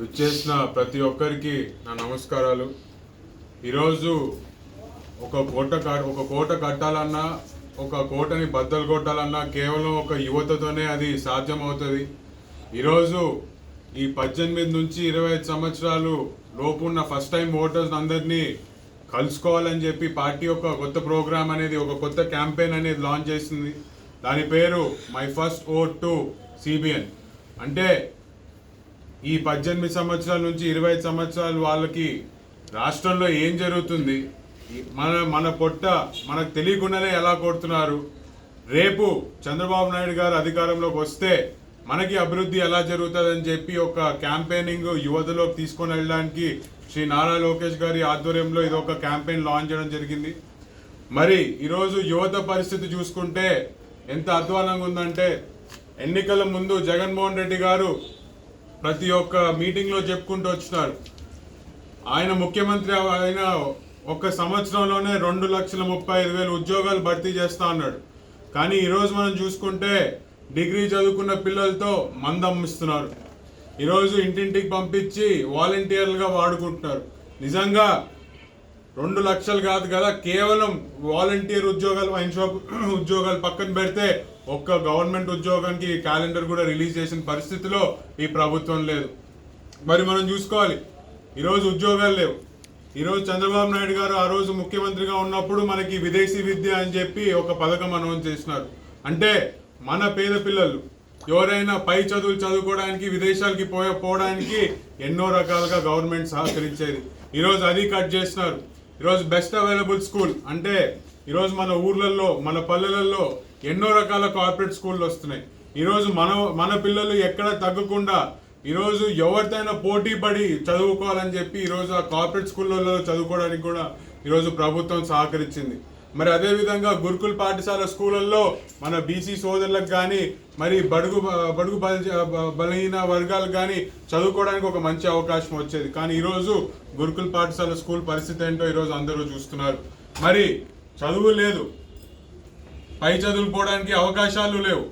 విచ్చేసిన ప్రతి ఒక్కరికి నా నమస్కారాలు. ఈరోజు ఒక కోట ఒక కోట కట్టాలన్నా ఒక కోటని బద్దలు కొట్టాలన్నా కేవలం ఒక యువతతోనే అది సాధ్యమవుతుంది. ఈరోజు ఈ పద్దెనిమిది నుంచి ఇరవై ఐదు సంవత్సరాలు లోపు ఉన్న ఫస్ట్ టైం ఓటర్స్ అందరినీ కలుసుకోవాలని చెప్పి పార్టీ యొక్క కొత్త ప్రోగ్రామ్ అనేది ఒక కొత్త క్యాంపెయిన్ అనేది లాంచ్ చేసింది. దాని పేరు my first vote to CBN. అంటే ఈ పద్దెనిమిది సంవత్సరాల నుంచి ఇరవై ఐదు సంవత్సరాలు వాళ్ళకి రాష్ట్రంలో ఏం జరుగుతుంది? మన మన పొట్ట మనకు తెలియకుండానే ఎలా కొడుతున్నారు? రేపు చంద్రబాబు నాయుడు గారు అధికారంలోకి వస్తే మనకి అభివృద్ధి ఎలా జరుగుతుందని చెప్పి ఒక క్యాంపెయినింగ్ యువతలోకి తీసుకొని వెళ్ళడానికి శ్రీ నారా లోకేష్ గారి ఆధ్వర్యంలో ఇది ఒక క్యాంపెయిన్ లాంచ్ చేయడం జరిగింది. మరి ఈరోజు యువత పరిస్థితి చూసుకుంటే ఎంత అధ్వానంగా ఉందంటే ఎన్నికల ముందు జగన్మోహన్ రెడ్డి గారు ప్రతి ఒక్క మీటింగ్లో చెప్పుకుంటూ వచ్చినారు. ఆయన ముఖ్యమంత్రి ఆయన ఒక సంవత్సరంలోనే రెండు లక్షల ముప్పై ఐదు వేల ఉద్యోగాలు భర్తీ చేస్తా అన్నాడు. కానీ ఈరోజు మనం చూసుకుంటే డిగ్రీ చదువుకున్న పిల్లలతో మందమ్మిస్తున్నారు ఈరోజు ఇంటింటికి పంపించి వాలంటీర్లుగా వాడుకుంటున్నారు. నిజంగా రెండు లక్షలు కాదు కదా కేవలం వాలంటీర్ ఉద్యోగాలు వైన్ షాప్ ఉద్యోగాలు పక్కన పెడితే ఒక్క గవర్నమెంట్ ఉద్యోగానికి క్యాలెండర్ కూడా రిలీజ్ చేసిన పరిస్థితిలో ఈ ప్రభుత్వం లేదు. మరి మనం చూసుకోవాలి. ఈరోజు ఉద్యోగాలు లేవు. ఈరోజు చంద్రబాబు నాయుడు గారు ఆ రోజు ముఖ్యమంత్రిగా ఉన్నప్పుడు మనకి విదేశీ విద్య అని చెప్పి ఒక పథకం అనౌన్స్ చేసినారు. అంటే మన పేద పిల్లలు ఎవరైనా పై చదువులు చదువుకోవడానికి విదేశాలకి పోయే పోవడానికి ఎన్నో రకాలుగా గవర్నమెంట్ సహకరించేది. ఈరోజు అది కట్ చేసినారు. ఈరోజు బెస్ట్ అవైలబుల్ స్కూల్ అంటే ఈరోజు మన ఊర్లలో మన పల్లెలలో ఎన్నో రకాల కార్పొరేట్ స్కూళ్ళు వస్తున్నాయి. ఈరోజు మన మన పిల్లలు ఎక్కడ తగ్గకుండా ఈరోజు ఎవరితైనా పోటీ పడి చదువుకోవాలని చెప్పి ఈరోజు ఆ కార్పొరేట్ స్కూళ్ళలో చదువుకోవడానికి కూడా ఈరోజు ప్రభుత్వం సహకరించింది. మరి అదేవిధంగా గురుకుల గురుకుల్ పాఠశాల స్కూళ్ళల్లో మన బీసీ సోదరులకు కానీ మరి బడుగు బడుగు బలహీన వర్గాలకు కానీ చదువుకోవడానికి ఒక మంచి అవకాశం వచ్చేది. కానీ ఈరోజు గురుకుల్ పాఠశాల స్కూల్ పరిస్థితి ఏంటో ఈరోజు అందరూ చూస్తున్నారు. మరి చదువు లేదు. పై చదువులు పోవడానికి అవకాశాలు లేవు.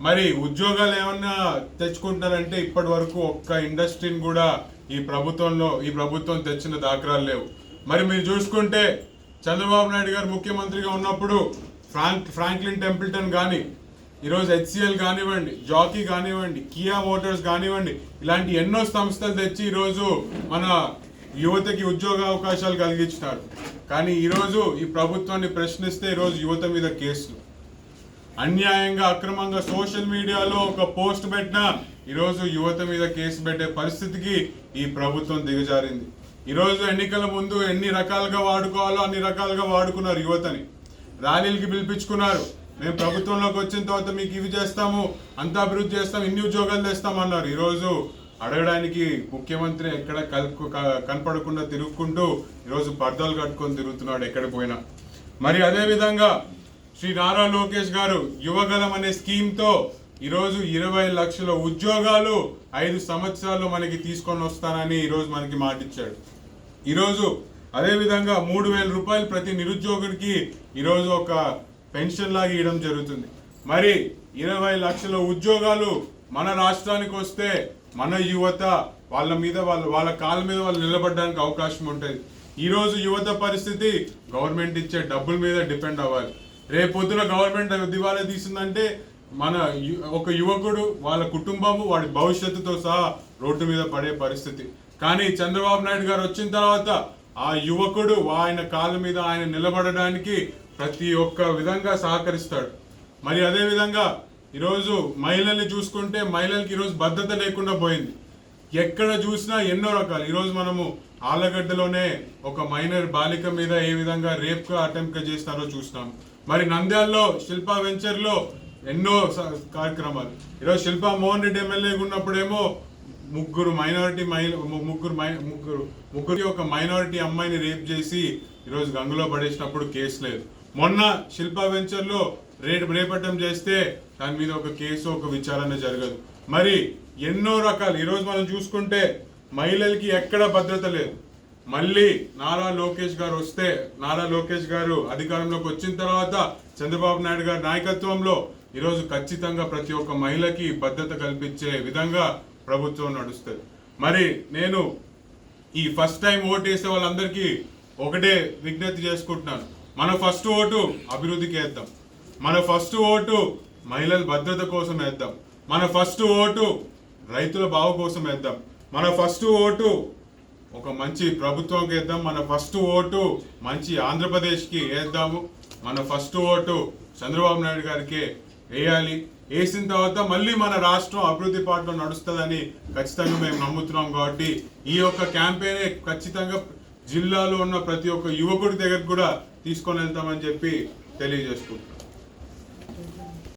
మరి ఉద్యోగాలు ఏమన్నా తెచ్చుకుంటారంటే ఇప్పటి వరకు ఒక్క ఇండస్ట్రీని కూడా ఈ ప్రభుత్వంలో ఈ ప్రభుత్వం తెచ్చిన దాఖలాలు లేవు. మరి మీరు చూసుకుంటే చంద్రబాబు నాయుడు గారు ముఖ్యమంత్రిగా ఉన్నప్పుడు ఫ్రాంక్ ఫ్రాంక్లిన్ టెంపుల్టన్ కానీ ఈరోజు హెచ్సిఎల్ కానివ్వండి జాకీ కానివ్వండి కియా మోటార్స్ కానివ్వండి ఇలాంటి ఎన్నో సంస్థలు తెచ్చి ఈరోజు మన యువతకి ఉద్యోగ అవకాశాలు కలిగించినారు కానీ ఈరోజు ఈ ప్రభుత్వాన్ని ప్రశ్నిస్తే ఈరోజు యువత మీద కేసులు. అన్యాయంగా అక్రమంగా సోషల్ మీడియాలో ఒక పోస్ట్ పెట్టినా ఈరోజు యువత మీద కేసు పెట్టే పరిస్థితికి ఈ ప్రభుత్వం దిగజారింది. ఈరోజు ఎన్నికల ముందు ఎన్ని రకాలుగా వాడుకోవాలో అన్ని రకాలుగా వాడుకున్నారు యువతని. ర్యాలీలకి పిలిపించుకున్నారు. మేము ప్రభుత్వంలోకి వచ్చిన తర్వాత మీకు ఇవి చేస్తాము అంత అభివృద్ధి చేస్తాం ఇన్ని ఉద్యోగాలు తెస్తామన్నారు ఈరోజు అడగడానికి ముఖ్యమంత్రి ఎక్కడ కలుపు క- కనపడకుండా తిరుగుకుంటూ ఈరోజు పర్దాలు కట్టుకొని తిరుగుతున్నాడు ఎక్కడ పోయినా. మరి అదేవిధంగా శ్రీ నారా లోకేష్ గారు యువగలం అనే స్కీమ్తో ఈరోజు ఇరవై లక్షల ఉద్యోగాలు ఐదు సంవత్సరాలు మనకి తీసుకొని వస్తానని ఈరోజు మనకి మాటిచ్చాడు. ఈరోజు అదేవిధంగా మూడు వేల రూపాయలు ప్రతి నిరుద్యోగుడికి ఈరోజు ఒక పెన్షన్ లాగా ఇవ్వడం జరుగుతుంది. మరి ఇరవై లక్షల ఉద్యోగాలు మన రాష్ట్రానికి వస్తే మన యువత వాళ్ళ మీద వాళ్ళ వాళ్ళ కాళ్ళ మీద వాళ్ళు నిలబడడానికి అవకాశం ఉంటుంది. ఈరోజు యువత పరిస్థితి గవర్నమెంట్ ఇచ్చే డబ్బుల మీద డిపెండ్ అవ్వాలి. రేపు పొద్దున గవర్నమెంట్ దివాలా తీసిందంటే మన ఒక యువకుడు వాళ్ళ కుటుంబము వాడి భవిష్యత్తుతో సహా రోడ్డు మీద పడే పరిస్థితి. కానీ చంద్రబాబు నాయుడు గారు వచ్చిన తర్వాత ఆ యువకుడు ఆయన కాళ్ళ మీద ఆయన నిలబడడానికి ప్రతి ఒక్క విధంగా సహకరిస్తాడు. మరి అదే విధంగా ఈరోజు మహిళల్ని చూసుకుంటే మహిళలకి ఈరోజు భద్రత లేకుండా పోయింది. ఎక్కడ చూసినా ఎన్నో రకాలు. ఈరోజు మనము ఆలగడ్డలోనే ఒక మైనర్ బాలిక మీద ఏ విధంగా రేప్గా అటెంప్ట్ చేస్తారో చూసినాం మరి నంద్యాల్లో శిల్పా వెంచర్లో ఎన్నో స- కార్యక్రమాలు. ఈరోజు శిల్పా మోహన్ రెడ్డి ఎమ్మెల్యేగా ఉన్నప్పుడేమో ముగ్గురు మైనారిటీ మహి ముగ్గురు మై ముగ్గురు ముగ్గురికి ఒక మైనారిటీ అమ్మాయిని రేప్ చేసి ఈరోజు గంగలో పడేసినప్పుడు కేసు లేదు. మొన్న శిల్పా వెంచర్లో రేటు రేపట్టం చేస్తే దాని మీద ఒక కేసు ఒక విచారణ జరగదు. మరి ఎన్నో రకాలు ఈరోజు మనం చూసుకుంటే మహిళలకి ఎక్కడ భద్రత లేదు. మళ్ళీ నారా లోకేష్ గారు వస్తే నారా లోకేష్ గారు అధికారంలోకి వచ్చిన తర్వాత చంద్రబాబు నాయుడు గారి నాయకత్వంలో ఈరోజు ఖచ్చితంగా ప్రతి ఒక్క మహిళకి భద్రత కల్పించే విధంగా ప్రభుత్వం నడుస్తుంది. మరి నేను ఈ ఫస్ట్ టైం ఓటు వేసే వాళ్ళందరికీ ఒకటే విజ్ఞప్తి చేసుకుంటున్నాను. మన ఫస్ట్ ఓటు అభివృద్ధికి వేద్దాం. మన ఫస్ట్ ఓటు మహిళల భద్రత కోసం వేద్దాం. మన ఫస్ట్ ఓటు రైతుల బావు కోసం వేద్దాం. మన ఫస్ట్ ఓటు ఒక మంచి ప్రభుత్వంకి వేద్దాం. మన ఫస్ట్ ఓటు మంచి ఆంధ్రప్రదేశ్కి వేద్దాము. మన ఫస్ట్ ఓటు చంద్రబాబు నాయుడు గారికి వేయాలి. వేసిన తర్వాత మళ్ళీ మన రాష్ట్రం అభివృద్ధి పాటలో నడుస్తుందని ఖచ్చితంగా మేము నమ్ముతున్నాం కాబట్టి ఈ యొక్క క్యాంపెయినే ఖచ్చితంగా జిల్లాలో ఉన్న ప్రతి ఒక్క యువకుడి దగ్గర కూడా తీసుకొని వెళ్తామని చెప్పి తెలియజేసుకుంటున్నాం.